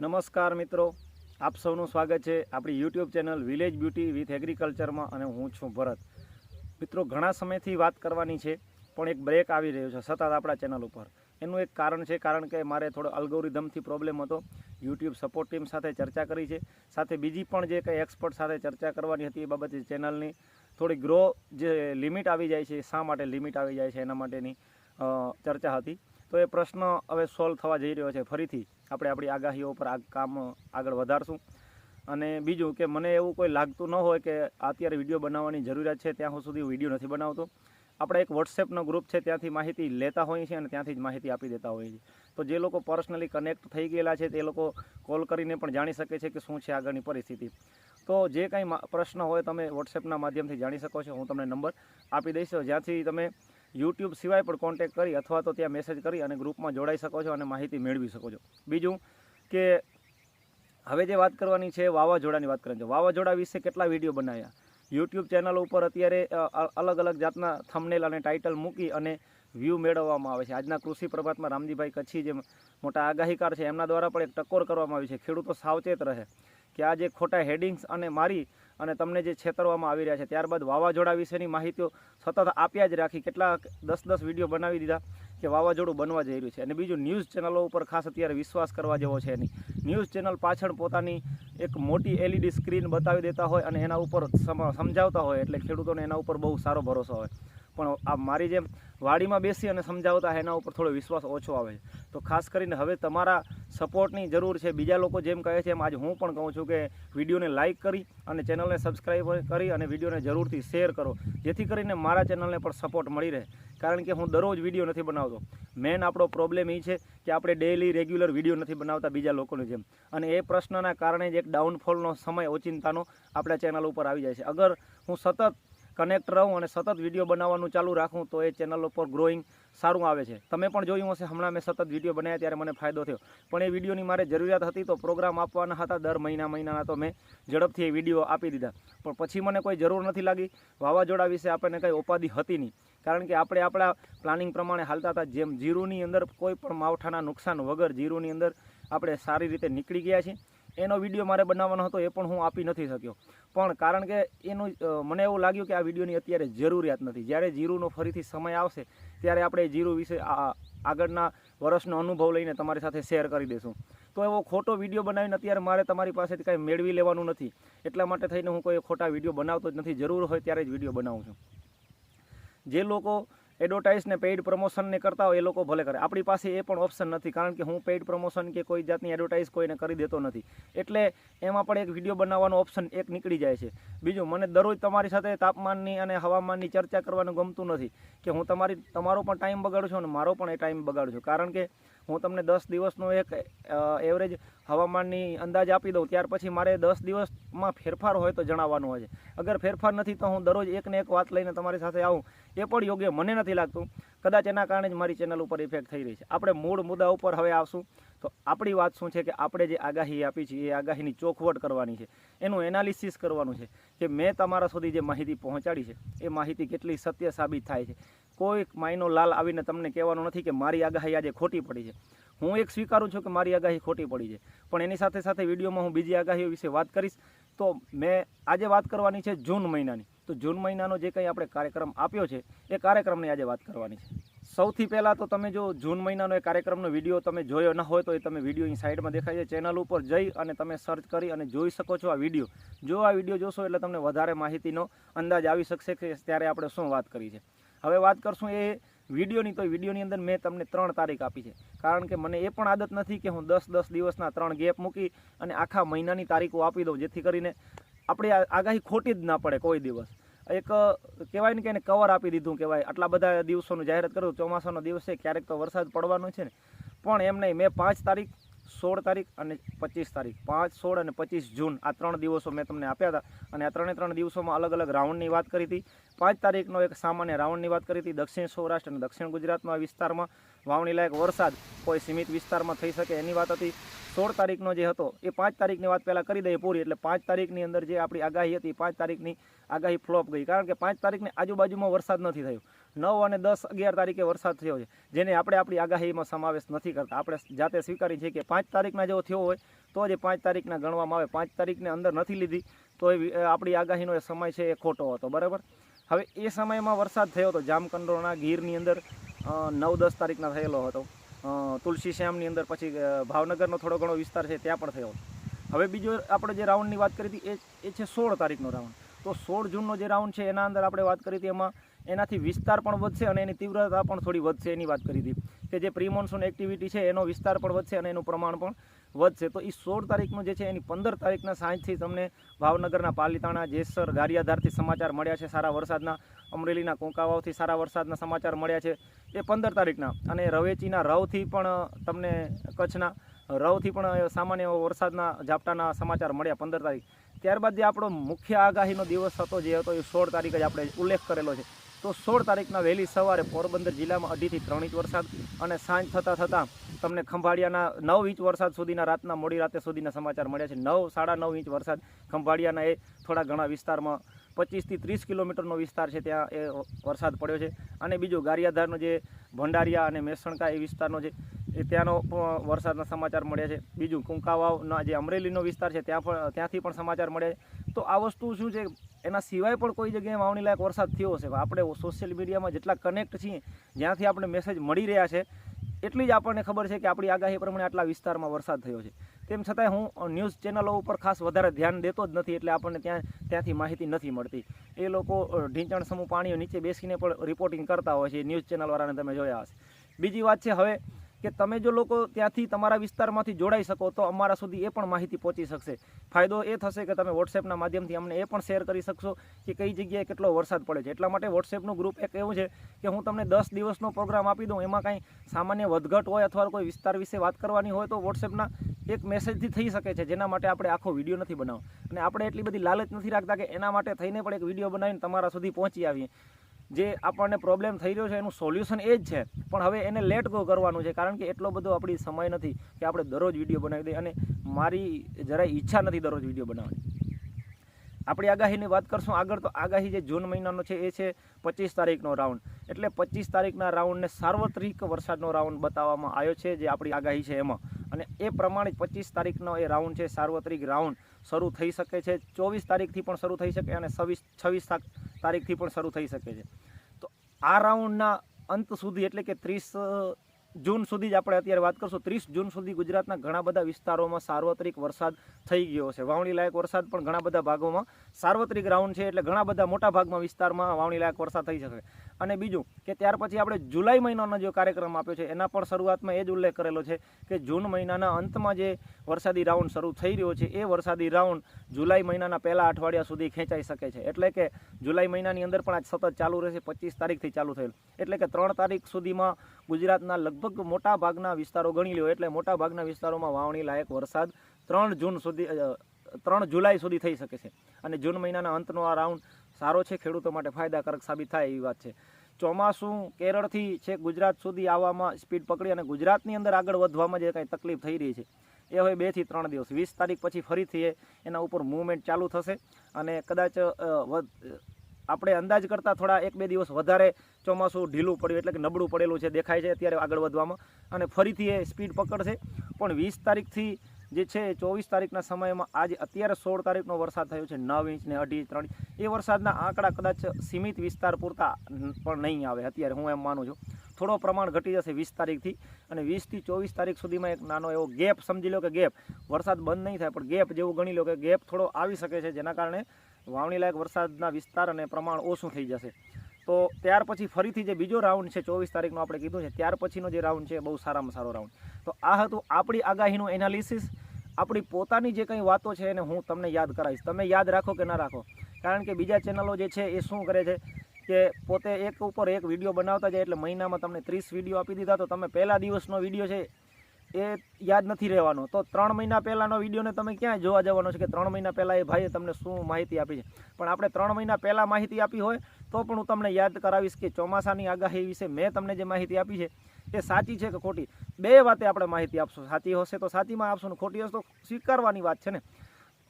નમસ્કાર મિત્રો. આપ સૌનું સ્વાગત છે આપણી YouTube channel village beauty with એગ્રીકલ્ચરમાં અને હું છું ભરત. મિત્રો, ઘણા સમયથી વાત કરવાની છે, પણ એક બ્રેક આવી રહ્યો છે સતત આપણા ચેનલ ઉપર. એનું એક કારણ છે, કારણ કે મારે થોડો અલ્ગોરિધમથી પ્રોબ્લેમ હતો. યુટ્યુબ સપોર્ટ ટીમ સાથે ચર્ચા કરી છે. સાથે બીજી પણ જે કંઈ એક્સપર્ટ સાથે ચર્ચા કરવાની હતી એ બાબતે ચેનલની થોડી ગ્રો જે લિમિટ આવી જાય છે શા માટે લિમિટ આવી જાય છે એના માટેની ચર્ચા હતી. તો એ પ્રશ્ન હવે સોલ્વ થવા જઈ રહ્યો છે. ફરીથી આપણે આપણી આગાહીઓ પર આ કામ આગળ વધારશું. અને બીજું કે મને એવું કોઈ લાગતું ન હોય કે અત્યારે વીડિયો બનાવવાની જરૂરિયાત છે, ત્યાં સુધી વીડિયો નથી બનાવતો. આપણે એક વોટ્સએપનો ગ્રુપ છે, ત્યાંથી માહિતી લેતા હોઈએ છીએ અને ત્યાંથી જ માહિતી આપી દેતા હોઈએ છીએ. તો જે લોકો પર્સનલી કનેક્ટ થઈ ગયેલા છે, તે લોકો કોલ કરીને પણ જાણી શકે છે કે શું છે આગળની પરિસ્થિતિ. તો જે કાંઈ પ્રશ્ન હોય તમે વોટ્સએપના માધ્યમથી જાણી શકો છો, હું તમને નંબર આપી દઈશ. જ્યાંથી તમે યુટ્યુબ સિવાય પણ કોન્ટેક કરી અથવા તો ત્યાં મેસેજ કરી અને ગ્રુપમાં જોડાઈ શકો છો અને માહિતી મેળવી શકો છો. બીજું કે હવે જે વાત કરવાની છે વાવાઝોડાની વાત કરવાની. છે વાવાઝોડા વિશે કેટલા વીડિયો બનાવ્યા? યુટ્યુબ ચેનલ ઉપર અત્યારે અલગ અલગ જાતના થમનેલ અને ટાઇટલ મૂકી અને વ્યૂ મેળવવામાં આવે છે. આજના કૃષિ પ્રભાતમાં રામજીભાઈ કચ્છી જે મોટા આગાહીકાર છે, એમના દ્વારા પણ એક ટકોર કરવામાં આવી છે. ખેડૂતો સાવચેત રહે. કે આ જે ખોટા હેડિંગ્સ અને મારી અને તમને જે છેતરવામાં આવી રહ્યા છે, ત્યારબાદ વાવાઝોડા વિશેની માહિતીઓ સતત આપ્યા જ રાખી કેટલા દસ દસ વીડિયો બનાવી દીધા કે વાવાઝોડું બનવા જઈ રહ્યું છે. અને બીજું, ન્યૂઝ ચેનલો ઉપર ખાસ અત્યારે વિશ્વાસ કરવા જેવો છે નહીં. ન્યૂઝ ચેનલ પાછળ પોતાની એક મોટી એલઈડી સ્ક્રીન બતાવી દેતા હોય અને એના ઉપર સમ- સમજાવતા હોય એટલે ખેડૂતોને એના ઉપર બહુ સારો ભરોસો હોય. પણ આ મારી જેમ વાડીમાં બેસી અને સમજાવતા એના ઉપર થોડો વિશ્વાસ ઓછો આવે છે. તો ખાસ કરીને હવે તમારા સપોર્ટની જરૂર છે. બીજા લોકો જેમ કહે છે એમ આજે હું પણ કહું છું કે વિડીયોને લાઇક કરી અને ચેનલને સબસ્ક્રાઈબ કરી અને વિડીયોને જરૂરથી શેર કરો. જેથી કરીને મારા ચેનલને પણ સપોર્ટ મળી રહે. કારણ કે હું દરરોજ વીડિયો નથી બનાવતો. મેન આપણો પ્રોબ્લેમ એ છે કે આપણે ડેઈલી રેગ્યુલર વીડિયો નથી બનાવતા બીજા લોકોની જેમ. અને એ પ્રશ્નના કારણે જ એક ડાઉનફોલનો સમય ઓચિંતાનો આપણા ચેનલ ઉપર આવી જાય છે. અગર હું સતત કનેક્ટ રહું અને સતત વીડિયો બનાવવાનું ચાલુ રાખું તો એ ચેનલ ઉપર ગ્રોઈંગ સારું આવે છે. તમે પણ જોયું હશે, હમણાં મેં સતત વીડિયો બનાવ્યા ત્યારે મને ફાયદો થયો. પણ એ વિડીયોની મારે જરૂરિયાત હતી તો પ્રોગ્રામ આપવાના હતા. દર મહિના મહિનાના તો મેં ઝડપથી એ વીડિયો આપી દીધા. પણ પછી મને કોઈ જરૂર નથી લાગી. વાવાઝોડા વિશે આપણને કંઈ ઉપાધિ હતી નહીં. કારણ કે આપણે આપણા પ્લાનિંગ પ્રમાણે હાલતા હતા જેમ જીરુની અંદર કોઈ પણ માવઠાના નુકસાન વગર જીરુની અંદર આપણે સારી રીતે નીકળી ગયા છીએ. એનો વીડિયો મારે બનાવવાનો હતો, એ પણ હું આપી નથી શક્યો. પણ કારણ કે એનું મને એવું લાગ્યું કે આ વિડીયોની અત્યારે જરૂરિયાત નથી. જ્યારે જીરુનો ફરીથી સમય આવશે, ત્યારે આપણે જીરુ વિશે આગળના વર્ષનો અનુભવ લઈને તમારી સાથે શેર કરી દઈશું. તો એવો ખોટો વીડિયો બનાવીને અત્યારે મારે તમારી પાસેથી કાંઈ મેળવી લેવાનું નથી. એટલા માટે થઈને હું કોઈ ખોટા વીડિયો બનાવતો જ નથી. જરૂર હોય ત્યારે જ વીડિયો બનાવું છું. જે લોકો એડવર્ટાઇઝ ને પેઇડ પ્રમોશનને કરતા હોય એ લોકો ભલે કરે. આપણી પાસે એ પણ ઓપ્શન નથી, કારણ કે હું પેઇડ પ્રમોશન કે કોઈ જાતની એડવર્ટાઇઝ કોઈને કરી દેતો નથી. એટલે એમાં પણ એક વીડિયો બનાવવાનો ઓપ્શન એક નીકળી જાય છે. બીજું, મને દરરોજ તમારી સાથે તાપમાનની અને હવામાનની ચર્ચા કરવાનું ગમતું નથી કે હું તમારી, તમારો પણ ટાઈમ બગાડું છું અને મારો પણ એ ટાઈમ બગાડું છું. કારણ કે હું તમને દસ દિવસનો એક એવરેજ હવામાનની અંદાજ આપી દઉં, ત્યાર પછી મારે દસ દિવસમાં ફેરફાર હોય તો જણાવવાનું હોય છે. અગર ફેરફાર નથી તો હું દરરોજ એકને એક વાત લઈને તમારી સાથે આવું, એ પણ યોગ્ય મને નથી લાગતું. કદાચ એના કારણે જ મારી ચેનલ ઉપર ઇફેક્ટ થઈ રહી છે. આપણે મૂળ મુદ્દા ઉપર હવે આવશું. તો આપણી વાત શું છે કે આપણે જે આગાહી આપી છે, એ આગાહીની ચોખવટ કરવાની છે. એનું એનાલિસિસ કરવાનું છે કે મેં તમારા સુધી જે માહિતી પહોંચાડી છે, એ માહિતી કેટલી સત્ય સાબિત થાય છે. કોઈ માયનો લાલ આવીને તમને કહેવાનું નથી કે મારી આગાહી આજે ખોટી પડી છે. હું એક સ્વીકારું છું કે મારી આગાહી ખોટી પડી છે. પણ એની સાથે સાથે વિડીયોમાં હું બીજી આગાહીઓ વિશે વાત કરીશ. તો મેં આજે વાત કરવાની છે જૂન મહિનાની. તો જૂન મહિનાનો જે કંઈ આપણે કાર્યક્રમ આપ્યો છે, એ કાર્યક્રમની આજે વાત કરવાની છે. સૌથી પહેલાં તો તમે જો જૂન મહિનાનો એ કાર્યક્રમનો વીડિયો તમે જોયો ન હોય તો એ તમે વીડિયો અહીં સાઈડમાં દેખાય છે. ચેનલ ઉપર જઈ અને તમે સર્ચ કરી અને જોઈ શકો છો આ વીડિયો. જો આ વીડિયો જોશો એટલે તમને વધારે માહિતીનો અંદાજ આવી શકશે કે ત્યારે આપણે શું વાત કરી છે. હવે વાત કરશું એ વિડીયોની, તો વિડીયોની અંદર મેં તમને ત્રણ તારીખ આપી છે. કારણ કે મને એ પણ આદત નથી કે હું દસ દસ દિવસના ત્રણ ગેપ મૂકી અને આખા મહિનાની તારીખો આપી દઉં, જેથી કરીને આપણી આગાહી ખોટી જ ના પડે કોઈ દિવસ. એક કહેવાય ને કે એને કવર આપી દીધું કહેવાય. આટલા બધા દિવસોનું જાહેરાત કરું ચોમાસાનો દિવસ છે, ક્યારેક તો વરસાદ પડવાનો છે ને. પણ એમ નહીં, મેં પાંચ તારીખ સોળ તારીખ અને પચીસ તારીખ. પાંચ, સોળ અને પચીસ જૂન. આ ત્રણ દિવસો મેં તમને આપ્યા હતા. અને આ ત્રણે ત્રણ દિવસોમાં અલગ અલગ રાઉન્ડની વાત કરી હતી. પાંચ તારીખનો એક સામાન્ય રાઉન્ડની વાત કરી હતી. દક્ષિણ સૌરાષ્ટ્ર અને દક્ષિણ ગુજરાતના વિસ્તારમાં વાવણી લાયક વરસાદ કોઈ સીમિત વિસ્તારમાં થઈ શકે એની વાત હતી. સોળ તારીખનો જે હતો, એ પાંચ તારીખની વાત પહેલાં કરી દઈએ પૂરી. એટલે પાંચ તારીખની અંદર જે આપણી આગાહી હતી, પાંચ તારીખની આગાહી ફ્લોપ ગઈ. કારણ કે પાંચ તારીખની આજુબાજુમાં વરસાદ નથી થયો. નવ અને દસ અગિયાર તારીખે વરસાદ થયો છે. જેને આપણે આપણી આગાહીમાં સમાવેશ નથી કરતા. આપણે જાતે સ્વીકારી છે કે પાંચ તારીખના જેવો થયો હોય, તો જે જ પાંચ તારીખના ગણવામાં આવે. પાંચ તારીખને અંદર નથી લીધી, તો એ આપણી આગાહીનો એ સમય છે એ ખોટો હતો. બરાબર? હવે એ સમયમાં વરસાદ થયો હતો જામકંડોળના ગીરની અંદર નવ દસ તારીખના થયેલો હતો. તુલસી શ્યામની અંદર પછી ભાવનગરનો થોડો ઘણો વિસ્તાર છે ત્યાં પણ થયો હવે બીજો આપણે જે રાઉન્ડની વાત કરી હતી, એ એ છે સોળ તારીખનો રાઉન્ડ. તો સોળ જૂનનો જે રાઉન્ડ છે, એના અંદર આપણે વાત કરી હતી એમાં એનાથી વિસ્તાર પણ વધશે અને એની તીવ્રતા પણ થોડી વધશે એની વાત કરી હતી. કે જે પ્રી મોન્સૂન એક્ટિવિટી છે, એનો વિસ્તાર પણ વધશે અને એનું પ્રમાણ પણ વધશે. તો એ સોળ તારીખનું જે છે, એની પંદર તારીખના સાંજથી તમને ભાવનગરના પાલીતાણા, જેસર, ગારિયાધારથી સમાચાર મળ્યા છે. સારા વરસાદના, અમરેલીના કોંકાવાવથી સારા વરસાદના સમાચાર મળ્યા છે. એ પંદર તારીખના. અને રવેચીના રવથી પણ તમને કચ્છના રવથી પણ સામાન્ય વરસાદના ઝાપટાના સમાચાર મળ્યા પંદર તારીખ. ત્યારબાદ જે આપણો મુખ્ય આગાહીનો દિવસ હતો, જે હતો, એ સોળ તારીખ જ આપણે ઉલ્લેખ કરેલો છે. તો સોળ તારીખના વહેલી સવારે પોરબંદર જિલ્લામાં અઢીથી ત્રણ ઇંચ વરસાદ અને સાંજ થતાં થતાં તમને ખંભાળિયાના નવ ઇંચ વરસાદ સુધીના રાતના મોડી રાતે સુધીના સમાચાર મળ્યા છે. નવ, સાડા નવ ઇંચ વરસાદ ખંભાળિયાના એ થોડા ઘણા વિસ્તારમાં પચીસથી ત્રીસ કિલોમીટરનો વિસ્તાર છે ત્યાં એ વરસાદ પડ્યો છે. અને બીજું ગારિયાધારનો જે ભંડારિયા અને મેસણકા એ વિસ્તારનો છે એ ત્યાંનો વરસાદના સમાચાર મળ્યા છે. બીજું કુંકાવાવના જે અમરેલીનો વિસ્તાર છે, ત્યાં પણ ત્યાંથી પણ સમાચાર મળ્યા છે. તો આ વસ્તુ શું છે? એના સિવાય પણ કોઈ જગ્યાએ વાવણી લાયક વરસાદ થયો હશે. આપણે સોશિયલ મીડિયામાં જેટલા કનેક્ટ છીએ, જ્યાંથી આપણે મેસેજ મળી રહ્યા છે, એટલી જ આપણને ખબર છે કે આપણી આગાહી પ્રમાણે આટલા વિસ્તારમાં વરસાદ થયો છે. તેમ છતાંય હું ન્યૂઝ ચેનલો ઉપર ખાસ વધારે ધ્યાન દેતો જ નથી, એટલે આપણને ત્યાં, ત્યાંથી માહિતી નથી મળતી. એ લોકો ઢીંચણ સમૂહ પાણીઓ નીચે બેસીને પણ રિપોર્ટિંગ કરતા હોય છે ન્યૂઝ ચેનલવાળાને તમે જોયા હશે. બીજી વાત છે, હવે કે તમે જો લોકો ત્યાંથી તમારા વિસ્તારમાંથી જોડાઈ શકો, તો અમારા સુધી એ પણ માહિતી પહોંચી શકશે. ફાયદો એ થશે કે તમે વોટ્સએપના માધ્યમથી અમને એ પણ શેર કરી શકશો કે કઈ જગ્યાએ કેટલો વરસાદ પડે છે. એટલા માટે વોટ્સએપનું ગ્રુપ એક એવું છે કે હું તમને દસ દિવસનો પ્રોગ્રામ આપી દઉં, એમાં કાંઈ સામાન્ય વધઘટ હોય અથવા કોઈ વિસ્તાર વિશે વાત કરવાની હોય તો વોટ્સએપના એક મેસેજથી થઈ શકે છે, જેના માટે આપણે આખો વીડિયો નથી બનાવો અને આપણે એટલી બધી લાલચ નથી રાખતા કે એના માટે થઈને પણ એક વીડિયો બનાવીને તમારા સુધી પહોંચી આવીએ. જે આપણને પ્રોબ્લેમ થઈ રહ્યો છે, એનું સોલ્યુશન એ જ છે. પણ હવે એને લેટ ગો કરવાનું છે, કારણ કે એટલો બધો આપણી સમય નથી કે આપણે દરરોજ વીડિયો બનાવી દઈએ અને મારી જરાય ઈચ્છા નથી દરરોજ વીડિયો બનાવવાની. આપણી આગાહીની વાત કરશું આગળ તો આગાહી જે જૂન મહિનાનો છે, એ છે પચીસ તારીખનો રાઉન્ડ એટલે પચીસ તારીખના રાઉન્ડને સાર્વત્રિક વરસાદનો રાઉન્ડ બતાવવામાં આવ્યો છે, જે આપણી આગાહી છે એમાં. અને એ પ્રમાણે પચીસ તારીખનો એ રાઉન્ડ છે, સાર્વત્રિક રાઉન્ડ શરૂ થઈ શકે છે. ચોવીસ તારીખથી પણ શરૂ થઈ શકે અને છવ્વીસ છવ્વીસ તારીખથી પણ શરૂ થઈ શકે છે. તો આ રાઉન્ડના અંત સુધી, એટલે કે ત્રીસ જૂન સુધી જ આપણે અત્યારે વાત કરશું, ત્રીસ જૂન સુધી ગુજરાતના ઘણા બધા વિસ્તારોમાં સાર્વત્રિક વરસાદ થઈ ગયો છે. વાવણી લાયક વરસાદ પણ ઘણા બધા ભાગોમાં સાર્વત્રિક રાઉન્ડ છે, એટલે ઘણા બધા મોટા ભાગમાં વિસ્તારમાં વાવણી લાયક વરસાદ થઈ શકે. અને બીજું કે ત્યાર પછી આપણે જુલાઈ મહિનાનો જે કાર્યક્રમ આપ્યો છે, એના પણ શરૂઆતમાં એ જ ઉલ્લેખ કરેલો છે કે જૂન મહિનાના અંતમાં જે વરસાદી રાઉન્ડ શરૂ થઈ રહ્યો છે, એ વરસાદી રાઉન્ડ જુલાઈ મહિનાના પહેલા અઠવાડિયા સુધી ખેંચાઈ શકે છે. એટલે કે જુલાઈ મહિનાની અંદર પણ આજ સતત ચાલુ રહેશે, પચીસ તારીખથી ચાલુ થયેલ. એટલે કે ત્રણ તારીખ સુધીમાં ગુજરાતના લગભગ મોટા ભાગના વિસ્તારો ગણી લ્યો, એટલે મોટા ભાગના વિસ્તારોમાં વાવણી લાયક વરસાદ ત્રણ જૂન સુધી ત્રણ જુલાઈ સુધી થઈ શકે છે. અને જૂન મહિનાના અંતનો આ રાઉન્ડ સારો છે, ખેડૂતો માટે ફાયદાકારક સાબિત થાય એવી વાત છે. ચોમાસું કેરળથી છેક ગુજરાત સુધી આવવામાં સ્પીડ પકડી અને ગુજરાતની અંદર આગળ વધવામાં જે કાંઈ તકલીફ થઈ રહી છે, એ હવે બેથી ત્રણ દિવસ. વીસ તારીખ પછી ફરીથી એના ઉપર મૂવમેન્ટ ચાલુ થશે અને કદાચ આપણે અંદાજ કરતાં થોડા એક બે દિવસ વધારે ચોમાસું ઢીલું પડ્યું, એટલે કે નબળું પડેલું છે, દેખાય છે, અત્યારે આગળ વધવામાં. અને ફરીથી એ સ્પીડ પકડશે. પણ વીસ તારીખથી જે છે ચોવીસ તારીખના સમયમાં આજે અત્યારે સોળ તારીખનો વરસાદ થયો છે, નવ ઇંચ ને અઢી ત્રણ એ વરસાદના આંકડા કદાચ સીમિત વિસ્તાર પૂરતા પણ નહીં આવે, અત્યારે હું એમ માનું છું. થોડો પ્રમાણ ઘટી જશે વીસ તારીખથી અને વીસથી ચોવીસ તારીખ સુધીમાં એક નાનો એવો ગેપ સમજી લો કે ગેપ. વરસાદ બંધ નહીં થાય, પણ ગેપ જેવું ગણી લો કે ગેપ થોડો આવી શકે છે, જેના કારણે વાવણી લાયક વરસાદના વિસ્તાર અને પ્રમાણ ઓછું થઈ જશે. તો ત્યાર પછી ફરીથી જે બીજો રાઉન્ડ છે ચોવીસ તારીખનો આપણે કીધું છે, ત્યાર પછીનો જે રાઉન્ડ છે બહુ સારામાં સારો રાઉન્ડ. તો આ હતું આપણી આગાહીનું એનાલિસિસ આપણી પોતાની જે કંઈ વાતો છે એને હું તમને યાદ કરાવીશ. તમે યાદ રાખો કે ના રાખો? કારણ કે બીજા ચેનલો જે છે એ શું કરે છે કે પોતે એક ઉપર એક વીડિયો બનાવતા જાય એટલે મહિનામાં તમને ત્રીસ વીડિયો આપી દીધા. તો તમે પહેલા દિવસનો વીડિયો છે એ યાદ નથી રહેવાનો. તો ત્રણ મહિના પહેલાંનો વિડીયોને તમે ક્યાં જોવા જવાનો છે કે ત્રણ મહિના પહેલાં એ ભાઈએ તમને શું માહિતી આપી છે? પણ આપણે ત્રણ મહિના પહેલાં માહિતી આપી હોય, તો પણ હું તમને યાદ કરાવીશ કે ચોમાસાની આગાહી વિશે મેં તમને જે માહિતી આપી છે, એ સાચી છે કે ખોટી? બે વાતે આપણે માહિતી આપશું. સાચી હશે તો સાચીમાં આપશું ને ખોટી હશે તો સ્વીકારવાની વાત છે ને?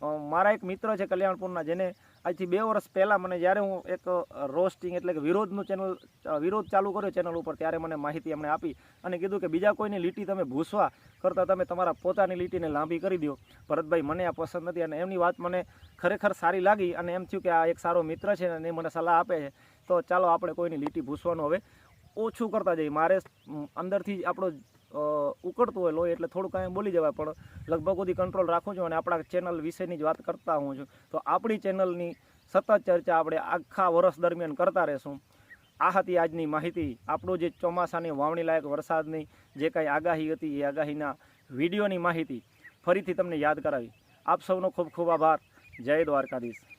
મારા એક મિત્ર છે કલ્યાણપુરના, જેને આજથી બે વર્ષ પહેલાં મને જ્યારે હું એક રોસ્ટિંગ એટલે કે વિરોધનું ચેનલ વિરોધ ચાલુ કર્યો ચેનલ ઉપર, ત્યારે મને માહિતી એમણે આપી અને કીધું કે બીજા કોઈની લીટી તમે ભૂસવા કરતાં તમે તમારા પોતાની લીટીને લાંબી કરી દો ભરતભાઈ મને આ પસંદ નથી અને એમની વાત મને ખરેખર સારી લાગી અને એમ થયું કે આ એક સારો મિત્ર છે અને મને સલાહ આપે છે. તો ચાલો આપણે કોઈની લીટી ભૂસવાનું હવે ઓછું કરતા જઈએ. મારે અંદરથી આપણો ઉકળતું હોય લોહી એટલે થોડું કાંઈ બોલી જવાય, પણ લગભગ સુધી કંટ્રોલ રાખું છું અને આપણા ચેનલ વિશેની જ વાત કરતા હું છું. તો આપણી ચેનલની સતત ચર્ચા આપણે આખા વર્ષ દરમિયાન કરતા રહેશું. આ હતી આજની માહિતી. આપણું જે ચોમાસાની વાવણી લાયક વરસાદની જે કાંઈ આગાહી હતી એ આગાહીના વિડીયોની માહિતી ફરીથી તમને યાદ કરાવી. આપ સૌનો ખૂબ ખૂબ આભાર. જય દ્વારકાધીશ.